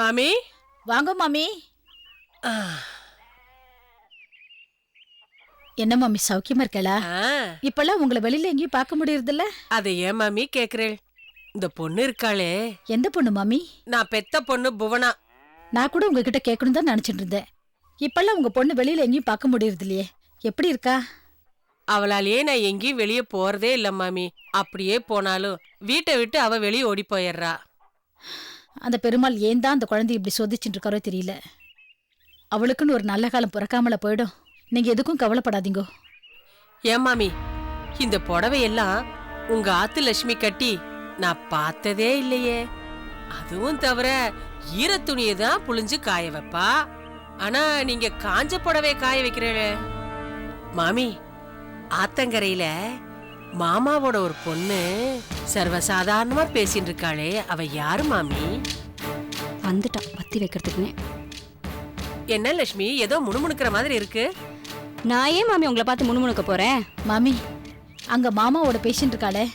மாமி? வாங்க மாமி. என்ன மாமி சௌக்கியமா இருக்கலா? இப்பெல்லாம் உங்களை வெளியில எங்கேயும் பார்க்க முடியறதில்ல? அதை ஏன் மாமி கேக்குறேள்? இந்த பொண்ணு இருக்காளே. எந்த பொண்ணு மாமி? நான் பெத்த பொண்ணு புவனா. நான் கூட உங்ககிட்ட கேட்கணும் தான் நினைச்சிட்டு இருந்தேன். இப்பெல்லாம் உங்க பொண்ணு வெளியில எங்கேயும் பார்க்க முடியறது இல்லையே எப்படி இருக்கா? அவளாலேயே நான் எங்கேயும் வெளியே போறதே இல்ல மாமி. அப்படியே போனாலும் வீட்டை விட்டு அவ வெளியே ஓடி போயிடுறா. அந்த பெருமாள் ஏன் தான் அந்த குழந்தை இப்படி சோதிச்சுட்டு இருக்காரோ தெரியல. அவளுக்குன்னு ஒரு நல்ல காலம் பிறக்காமல போயிடும். நீங்க எதுக்கும் கவலைப்படாதீங்கோ. ஏன் மாமி இந்த புடவையெல்லாம் உங்க ஆத்து லட்சுமி கட்டி நான் பார்த்ததே இல்லையே. அதுவும் தவிர ஈர துணியை தான் புழிஞ்சு காய வைப்பா. ஆனா நீங்க காஞ்ச புடவை காய வைக்கிறீங்க மாமி ஆத்தங்கரையில மாமாவோட ஒரு பொண்ணு சர்வசாதாரணமா பேசிட்டு இருக்காளே. அவ யாரு மாமி? வந்துட்டான் பத்தி வைக்கிறதுக்குனே என்ன லட்சுமி ஏதோ முணுமுணுக்கிற மாதிரி இருக்கு? நான் ஏன் மாமி உங்களை பார்த்து முணுமுணுக்க போறேன்? மாமி அங்க மாமாவோட பேஷண்ட் இருக்காளே.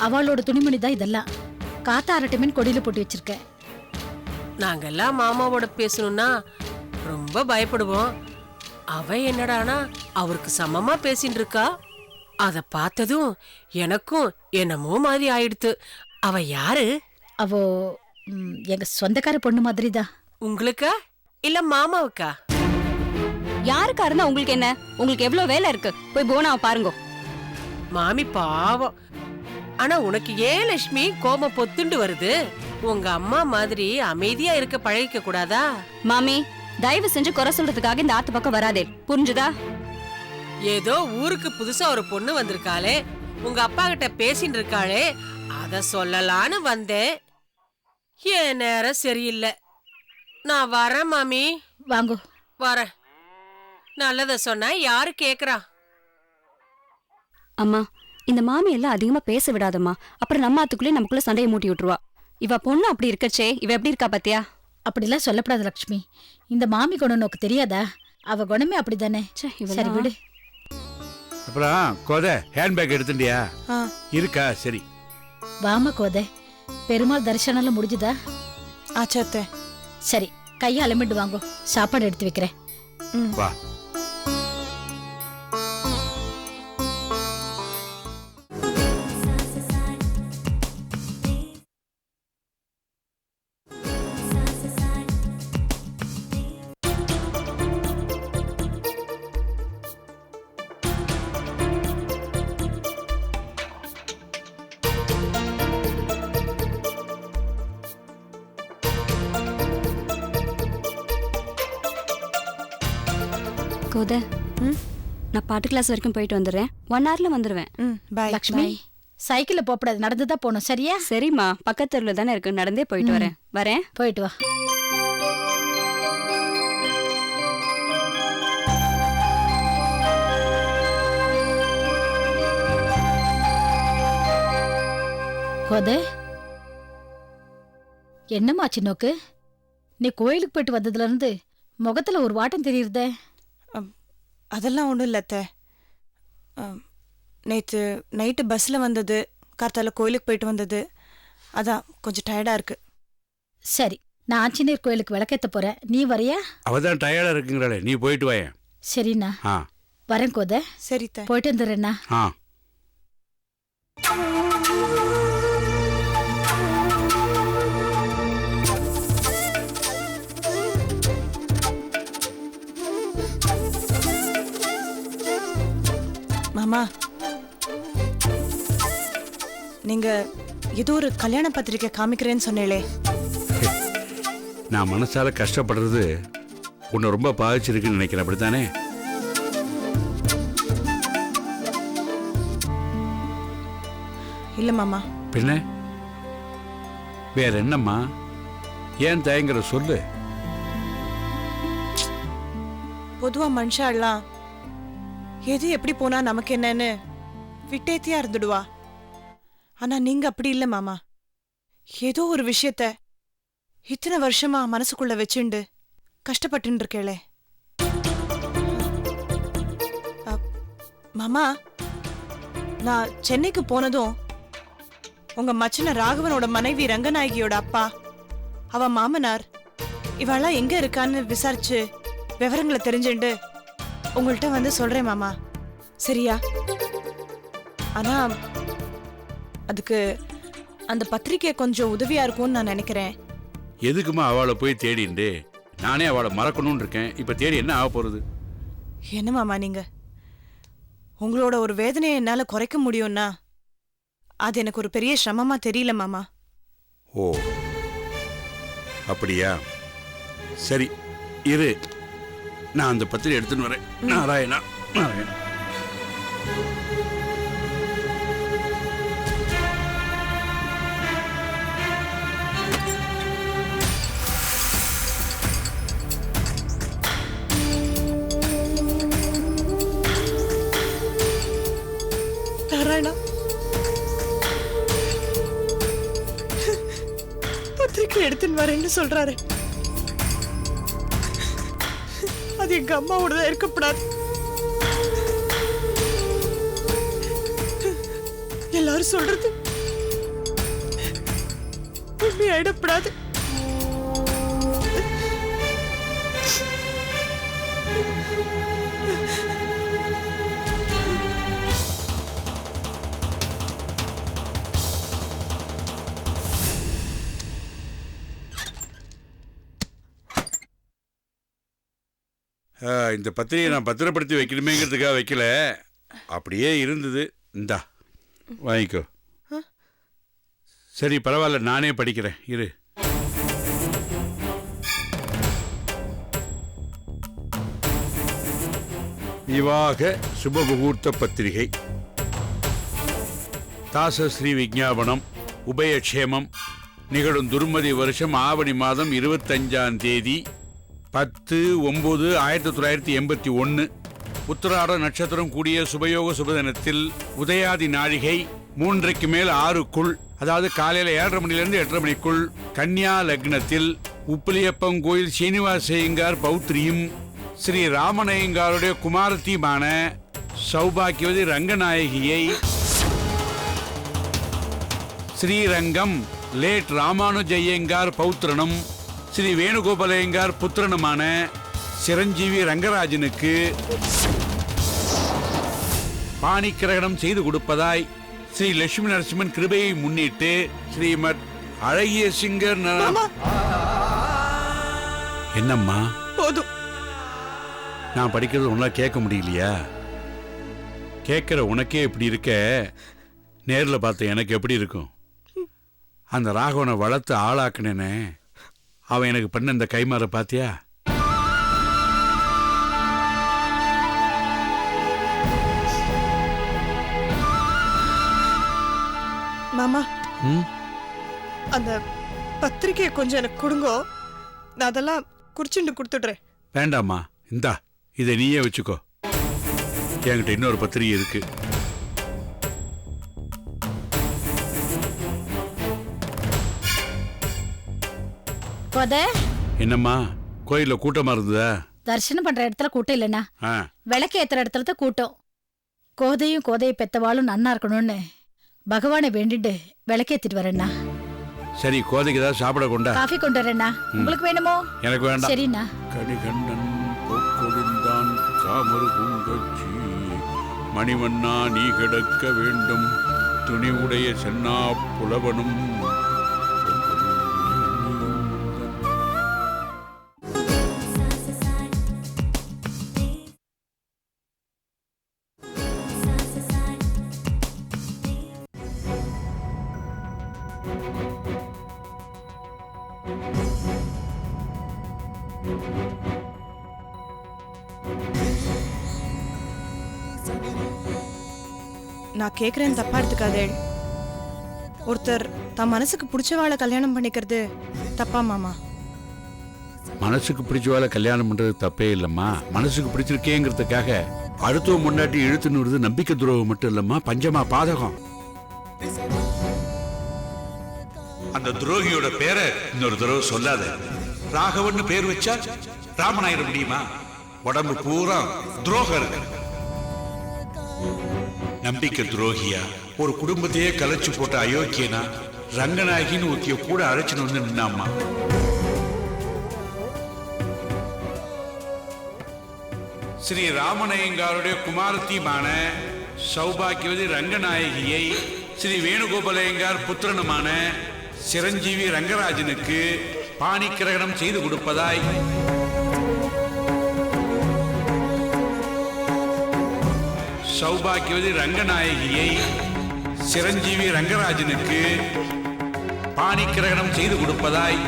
அவளோட துணிமணி தான் இதெல்லாம். காத்தாரட்டமேன்னு கொடியில போட்டு வச்சிருக்கேன் நாங்கெல்லாம் மாமாவோட பேசணும்னா ரொம்ப பயப்படுவோம். அவ என்னடானா அவருக்கு சமமா பேசிட்டு இருக்கா? அத பார்த்ததும் எனக்கும் என்னமோ மாதிரி ஆயிடுத்து. அவ யாரு? அவோ ம், எங்க சொந்தக்கார பொண்ணு மாதிரி தான் உங்களுக்கா? இல்ல மாமாவுக்கா? யாருக்கா இருந்தா உங்களுக்கு என்ன? உங்களுக்கு எவ்வளவு வேலை இருக்கு? போய் போனாவை பாருங்க. மாமி பாவம். ஆனா உனக்கு ஏன் லட்சுமி கோபம் பொத்துண்டு வருது? உங்க அம்மா மாதிரி அமைதியா இருக்க பழகிக்க கூடாதா? மாமி தயவு செஞ்சு குறை சொல்றதுக்காக இந்த ஆத்து பக்கம் வராதே. புரிஞ்சுதா? ஏதோ ஊருக்கு புதுசா ஒரு பொண்ணு வந்திருக்காளே. உங்க அப்பா கிட்ட பேசிட்டு இருக்காளே. அத சொல்லலான்னு வந்தேன். என் நேரம் சரியில்லை. நான் வரேன் மாமி. வாங்கோ. வரேன். நல்லத சொன்னா யாரு கேக்குறா? அம்மா இந்த மாமி எல்லாம் அதிகமா பேச விடாதம்மா. அப்புறம் நம்ம ஆத்துக்குள்ளே நமக்குள்ள சண்டையை மூட்டி விட்டுருவா. இவ பொண்ணு அப்படி இருக்கச்சே இவ எப்படி இருக்கா பாத்தியா? அப்படிலாம் சொல்லப்படாது லக்ஷ்மி. இந்த மாமி குணம் உனக்கு தெரியாதா? அவ குணமே அப்படிதானே. சரி விடு. அப்புறம் கோத ஹேண்ட்பேக் எடுத்துட்டியா? இருக்கா? சரி. வாம கோதை. பெருமாள் தரிசனம் முடிஞ்சுதா? ஆச்சாத்த. சரி கையை அலமிட்டு வாங்கோ. சாப்பாடு எடுத்து வைக்கிறேன். வா. கோத நான் பாட்டு கிளாஸ் வரைக்கும் போயிட்டு வந்துடுறேன். ஒன் ஹவர்ல வந்துடுவேன். பாய் லக்ஷ்மி? சைக்கிள்ல போகக்கூடாது. நடந்துதான் போகணும். சரியா? சரிம்மா. பக்கத்து தெருவில் தானே இருக்கு. நடந்தே போயிட்டு. வரேன். வரேன். போயிட்டு வா. கோதை? என்னம்மா சின்னோக்கு நீ கோயிலுக்கு போயிட்டு வந்ததுல இருந்து முகத்துல ஒரு வாட்டம் தெரியுறதே. அதெல்லாம் ஒன்றும் இல்லை அத்தை. நேற்று நைட்டு பஸ்ஸில் வந்தது. கார்த்தால கோயிலுக்கு போயிட்டு வந்தது. அதான் கொஞ்சம் டயர்டாக இருக்கு. சரி நான் ஆஞ்சநேயர் கோயிலுக்கு விளக்கேத்த போறேன். நீ வரியா? அவ தான் டயர்டா இருக்குங்கிறாளே. நீ போயிட்டு வாயேன். சரிண்ணா. ஆ. வரேன் கோதை. சரி த போயிட்டு வந்துடுறேண்ணா. ஆ. நீங்க ஏதோ ஒரு கல்யாண பத்திரிக்கை காமிக்கிறேன்னு சொன்னீங்களே. நான் மனசால கஷ்டப்படுறது உன்னை ரொம்ப பாதிச்சிருக்குன்னு நினைக்கிறேன் அப்படித்தானே? இல்லை மாமா. பின்ன? வேற என்னம்மா? ஏன் தயங்குற சொல்லு. பொதுவா மனுஷாலாம் எது எப்படி போனா நமக்கு என்னன்னு விட்டேத்தியா இருந்துடுவா. ஆனா நீங்க அப்படி இல்ல மாமா. ஏதோ ஒரு விஷயத்த இத்தனை வருஷமா மனசுக்குள்ள வச்சுண்டு கஷ்டப்பட்டு இருக்கேளே மாமா நான் சென்னைக்கு போனதும் உங்க மச்சன ராகவனோட மனைவி ரங்கநாயகியோட அப்பா அவ மாமனார் இவெல்லாம் எங்க இருக்கான்னு விசாரிச்சு விவரங்களை தெரிஞ்சுண்டு உங்கள்கிட்ட வந்து சொல்றேன் மாமா. சரியா? ஆனா அதுக்கு அந்த பத்திரிக்கை கொஞ்சம் உதவியா இருக்கும்னு நான் நினைக்கிறேன். எதுக்குமா அவளை போய் தேடிண்டு? நானே அவளை மறக்கணும்னு இருக்கேன். இப்போ தேடி என்ன ஆக போகிறது என்ன மாமா நீங்க? உங்களோட ஒரு வேதனையை என்னால குறைக்க முடியும்னா அது எனக்கு ஒரு பெரிய சிரமமா தெரியல மாமா. ஓ அப்படியா? சரி இரு. நான் அந்த பத்திரிகை எடுத்துன்னு வரேன். நாராயணா நாராயணா நாராயணா. சொல்றாரு. அது எங்க அம்மாவோடதான் இருக்கப்படாது. எல்லாரும் சொல்றது உண்மையாயிடப்படாது. இந்த பத்திரிகை நான் பத்திரப்படுத்தி வைக்கணுமேங்கிறதுக்காக வைக்கல. அப்படியே இருந்தது. இந்தா வாங்கிக்கோ. சரி பரவாயில்ல நானே படிக்கிறேன். இரு. விவாக சுபமுகூர்த்த பத்திரிகை. தாசஸ்ரீ விஜாபனம் உபயக்ஷேமம் நிகழும் துர்மதி வருஷம் ஆவணி மாதம் இருபத்தஞ்சாம் தேதி. பத்து ஒம்பது ஆயிரத்தி தொள்ளாயிரத்தி எண்பத்தி ஒன்று உத்தராட நட்சத்திரம் கூடிய சுபயோக சுபதினத்தில் உதயாதி நாழிகை மூன்றைக்கு மேல் ஆறுக்குள் அதாவது காலையில் ஏழரை மணிலேருந்து எட்டரை மணிக்குள் கன்னியா லக்னத்தில் உப்பிலியப்பம் கோயில் சீனிவாசையங்கார் பௌத்ரியும் ஸ்ரீ ராமனையங்காருடைய குமாரத்தியுமான சௌபாக்கியவதி ரங்கநாயகியை ஸ்ரீரங்கம் லேட் ராமானுஜய்யங்கார் பௌத்திரனும் ஸ்ரீ வேணுகோபாலயங்கார் புத்திரனுமான சிரஞ்சீவி ரங்கராஜனுக்கு பாணிக்கிரகணம் செய்து கொடுப்பதாய் ஸ்ரீ லட்சுமி நரசிம்மன் கிருபையை முன்னிட்டு ஸ்ரீமத் அழகிய சிங்கர் என்னம்மா? போதும். நான் படிக்கிறது உன்னால கேட்க முடியலையா? கேட்குற உனக்கே இப்படி இருக்க? நேரில் பார்த்த எனக்கு எப்படி இருக்கும்? அந்த ராகவனை வளர்த்து ஆளாக்குனேனே. அவன் எனக்கு பண்ண இந்த கைமாற பாத்தியா? மாமா. அந்த பத்திரிக்கையை கொஞ்சம் எனக்கு கொடுங்கோ. நான் அதெல்லாம் குறிச்சுண்டு கொடுத்துடுறேன். வேண்டாம்மா. இந்தா இதை நீயே வச்சுக்கோ. என்கிட்ட இன்னொரு பத்திரிகை இருக்கு. கோத என்னம்மா கோயிலில் கூட்டமாக இருந்ததா? தரிசனம் பண்ற இடத்துல கூட்டம் இல்லைண்ணா. ஆ. விளக்கு ஏத்துற இடத்துல தான் கூட்டம். கோதையும் கோதையை பெத்தவாளும் நன்னா இருக்கணும்னு பகவானை வேண்டிட்டு விளக்கேத்திட்டு வரேண்ணா. சரி கோதைக்கு ஏதாவது சாப்பிட கொண்டா? காஃபி கொண்டு வரேண்ணா. உங்களுக்கு வேணுமோ? எனக்கு வேண்டாம். சரிண்ணா. கணிகண்ணன் பொற்கொடிந்தான் காமரு பூங்கச்சி. மணிவண்ணா நீ கிடக்க வேண்டும். துணிவுடைய சென்னா புலவனும் நான் கேட்குறேன் தப்பா எடுத்துக்காதே ஒருத்தர் தன் மனசுக்கு பிடிச்சவாளை கல்யாணம் பண்ணிக்கிறது தப்பா மாமா? மனசுக்கு பிடிச்சவாளை கல்யாணம் பண்றது தப்பே இல்லம்மா. மனசுக்கு பிடிச்சிருக்கேங்கிறதுக்காக அடுத்தவன் முன்னாடி இழுத்துன்னு நம்பிக்கை துரோகம் மட்டும் இல்லைம்மா. பஞ்சமா பாதகம். அந்த துரோகியோட பேரை இன்னொரு தடவை சொல்லாத. ராகவன்னு பேர் வச்சா ராமனாயிர முடியுமா? உடம்பு பூரா துரோகம் நம்பிக்கை துரோகியா? ஒரு குடும்பத்தையே கலைச்சு போட்ட அயோக்கியனா? ரங்கநாயகின்னு ஒத்திய கூட அழைச்சின்னு வந்து நின்னாமா ஸ்ரீ ராமநயங்காருடைய குமாரத்தியுமான சௌபாக்கியவதி ரங்கநாயகியை ஸ்ரீ வேணுகோபாலயங்கார் புத்திரனுமான சிரஞ்சீவி ரங்கராஜனுக்கு பாணிக்கிரகணம் செய்து கொடுப்பதாய். சௌபாக்கியவதி ரங்கநாயகியை சிரஞ்சீவி ரங்கராஜனுக்கு பாணிக்கிரகணம் செய்து கொடுப்பதாய்.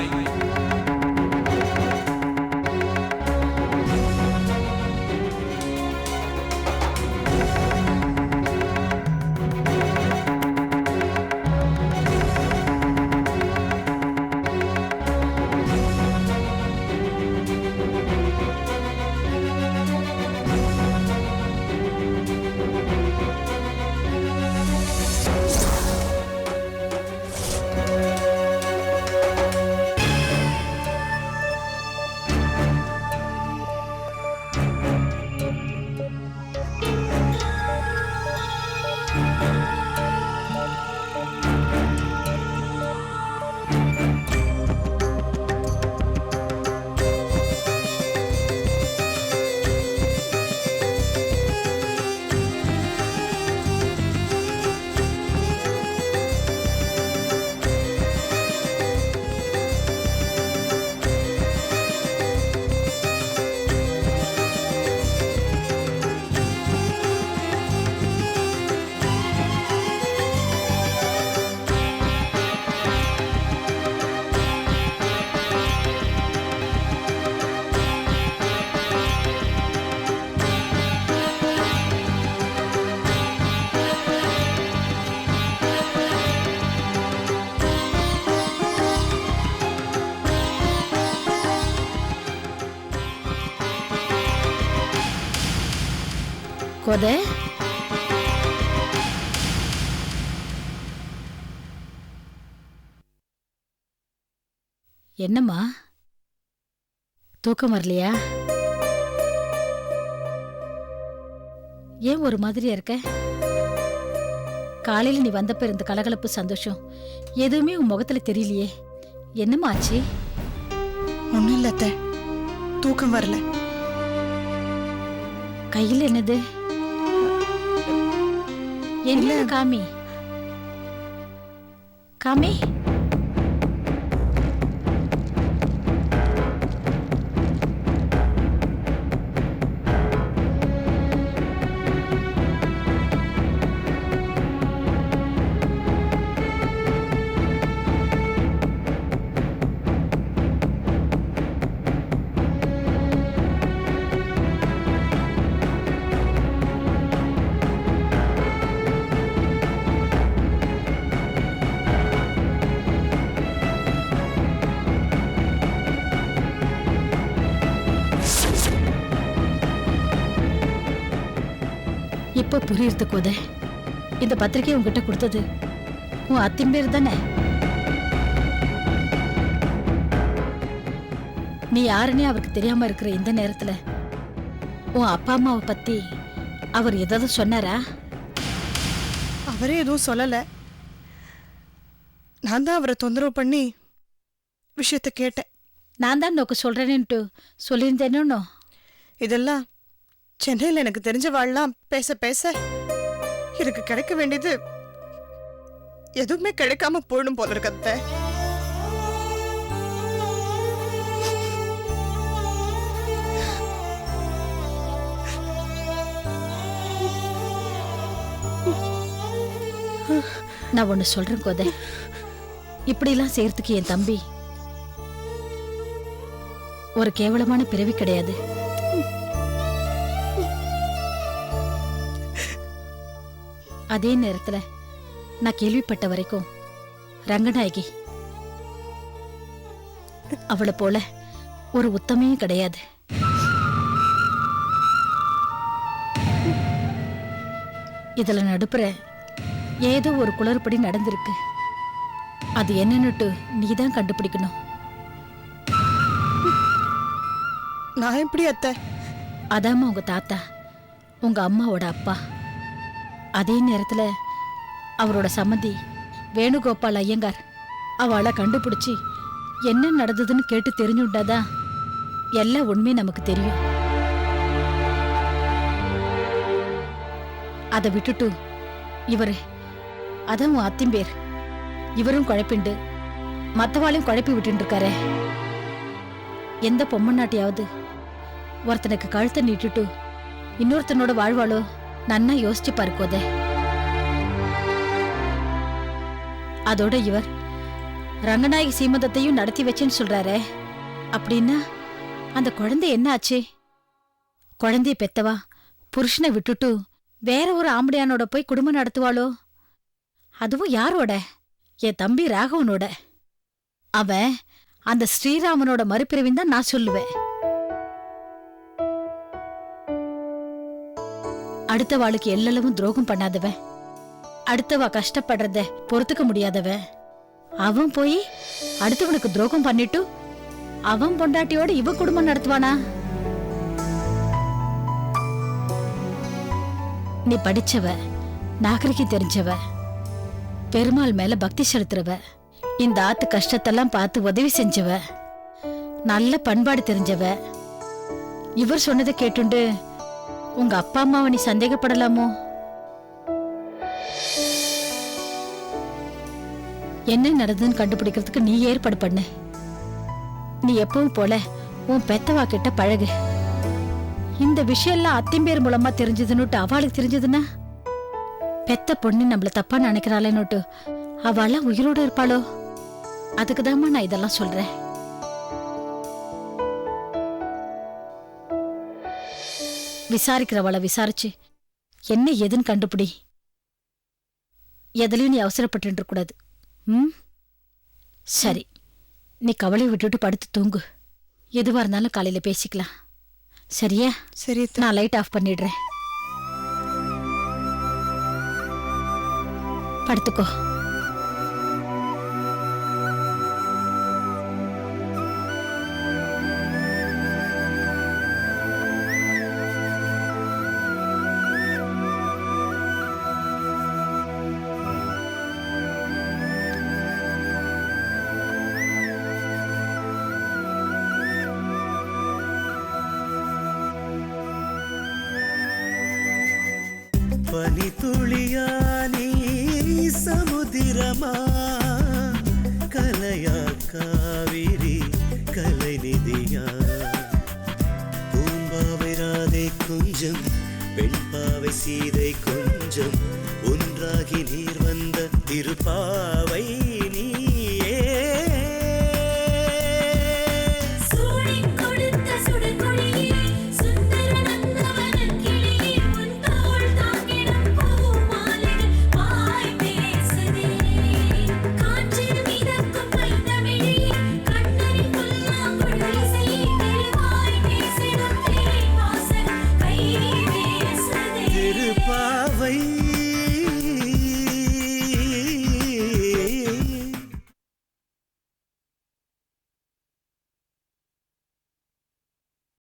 கோதை என்னம்மா? தூக்கம் வரலையா? ஏன் ஒரு மாதிரியா இருக்க? காலையில நீ வந்தப்ப இருந்த கலகலப்பு சந்தோஷம் எதுவுமே உன் முகத்துல தெரியலையே. என்னம்மா ஆச்சு? ஒன்றும் இல்லை அத்தை. தூக்கம் வரல. கையில் என்னது? என்ன காமி? காமி? இப்ப புரியுறது கோதை இந்த பத்திரிக்கை உன்கிட்ட கொடுத்தது உன் அத்தின் பேர் தானே? நீ யாருன்னே அவருக்கு தெரியாம இருக்கிற இந்த நேரத்துல உன் அப்பா அம்மாவை பத்தி அவர் ஏதாவது சொன்னாரா? அவரே எதுவும் சொல்லலை. நான் தான் அவரை தொந்தரவு பண்ணி விஷயத்த கேட்டேன். நான் தான் நோக்க சொல்றேன்னுட்டு சொல்லியிருந்தேனோ இதெல்லாம் சென்னையில் எனக்கு தெரிஞ்ச வாழலாம் பேச பேச எனக்கு கிடைக்க வேண்டியது எதுவுமே கிடைக்காம போயிடும் போல இருக்கத்த நான் ஒண்ணு சொல்றேன் கோதை. இப்படிலாம் செய்யறதுக்கு என் தம்பி ஒரு கேவலமான பிறவி கிடையாது. அதே நேரத்துல நான் கேள்விப்பட்ட வரைக்கும் ரங்கநாயகி அவளை போல ஒரு உத்தமையும் கிடையாது. இதுல நடுப்புற ஏதோ ஒரு குளறுபடி நடந்திருக்கு. அது என்னன்னுட்டு நீதான் கண்டுபிடிக்கணும். நான் எப்படி அத்தை? அதாம்மா உங்க தாத்தா உங்க அம்மாவோட அப்பா. அதே நேரத்துல அவரோட சம்மந்தி வேணுகோபால் ஐயங்கார் அவளை கண்டுபிடிச்சி என்ன நடந்ததுன்னு கேட்டு தெரிஞ்சுட்டாதான் எல்லா உண்மையும் நமக்கு தெரியும். அதை விட்டுட்டு இவரு அதான் உன் அத்திம்பேர். இவரும் குழப்பிண்டு மத்தவாளையும் குழப்பி விட்டுட்டு இருக்காரே எந்த பொம்மநாட்டியாவது ஒருத்தனுக்கு கழுத்தை நீட்டுட்டு இன்னொருத்தனோட வாழ்வாளோ? நன்னா யோசிச்சு பார்க்கோதே அதோட இவர் ரங்கநாயகி சீமந்தத்தையும் நடத்தி வச்சேன்னு சொல்றாரே. அப்படின்னா அந்த குழந்தை என்ன ஆச்சு? குழந்தைய பெத்தவா? புருஷனை விட்டுட்டு வேற ஒரு ஆம்படியானோட போய் குடும்பம் நடத்துவாளோ? அதுவும் யாரோட? என் தம்பி ராகவனோட. அவன் அந்த ஸ்ரீராமனோட மறுபிறவின் தான் நான் சொல்லுவேன். அடுத்தவாளுக்கு எல்லளவும் துரோகம் பண்ணாதவன். அடுத்தவா கஷ்டப்படுறத பொறுத்துக்க முடியாதவன். அவன் போய் அடுத்தவனுக்கு துரோகம் பண்ணிட்டு அவன் பொண்டாட்டியோட இவ குடும்பம் நடத்துவானா? நீ படிச்சவ நாகரிகி தெரிஞ்சவ பெருமாள் மேல பக்தி செலுத்துறவ இந்த ஆத்து கஷ்டத்தெல்லாம் பார்த்து உதவி செஞ்சவ நல்ல பண்பாடு தெரிஞ்சவ இவர் சொன்னதை கேட்டுண்டு உங்க அப்பா அம்மாவை நீ சந்தேகப்படலாமோ? என்ன நடந்ததுன்னு கண்டுபிடிக்கிறதுக்கு நீ ஏற்பாடு பண்ண. நீ எப்பவும் போல உன் பெத்தவா கிட்ட பழகு. இந்த விஷயம்லாம் அத்திம்பேர் மூலமா தெரிஞ்சதுன்னுட்டு அவளுக்கு தெரிஞ்சதுன்னா? பெத்த பொண்ணு நம்மள தப்பா நினைக்கிறாளேன்னுட்டு அவளாம் உயிரோட இருப்பாளோ? அதுக்குதாம்மா நான் இதெல்லாம் சொல்றேன். விசாரிக்கிறவளை விசாரிச்சு என்ன ஏதுன்னு கண்டுபிடி. எதுலயும் நீ அவசரப்பட்டு கூடாது ம்? சரி நீ கவலை விட்டுட்டு படுத்து தூங்கு. எதுவா இருந்தாலும் காலையில பேசிக்கலாம். சரியா? சரி. நான் லைட் ஆஃப் பண்ணிடுறேன். படுத்துக்கோ. பனித்துளியா நீ சமுதிரமா? கலையா காவிரி கலை நிதியா? பூம்பாவை ராதை கொஞ்சம் பெண்பாவை சீதை கொஞ்சம் ஒன்றாகி நீர் வந்த திருப்பாவை